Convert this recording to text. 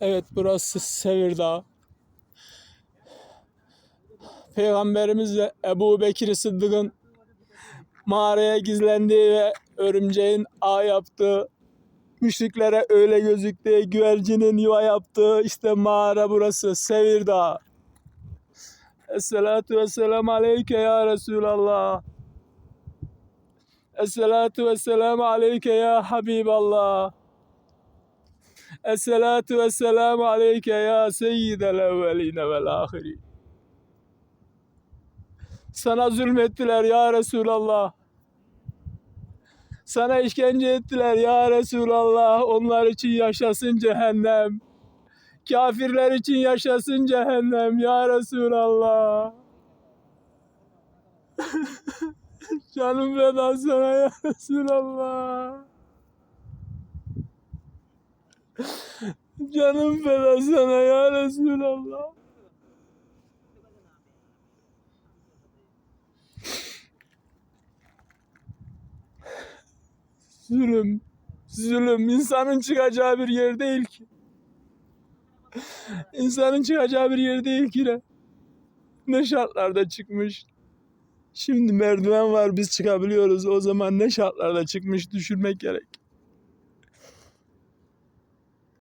Evet burası Sevirdağ. Peygamberimiz de Ebu Bekir Sıddık'ın mağaraya gizlendiği ve örümceğin ağ yaptığı, müşriklere öyle gözüktüğü, güvercinin yuva yaptığı işte mağara burası Sevirdağ. Esselatu vesselam aleyke ya Resulallah. Esselatu vesselam aleyke ya Habiballah. Esselatu vesselamu aleyke ya seyyidel evveline vel ahirin. Sana zulmettiler ya Resulallah. Sana işkence ettiler ya Resulallah. Onlar için yaşasın cehennem. Kafirler için yaşasın cehennem ya Resulallah. Canım feda sana ya Resulallah. Canım feda sana ya Resulallah. Zulüm, zulüm insanın çıkacağı bir yer değil ki. İnsanın çıkacağı bir yer değil ki ne. Şartlarda çıkmış. Şimdi merdiven var biz çıkabiliyoruz. O zaman ne şartlarda çıkmış düşünmek gerek.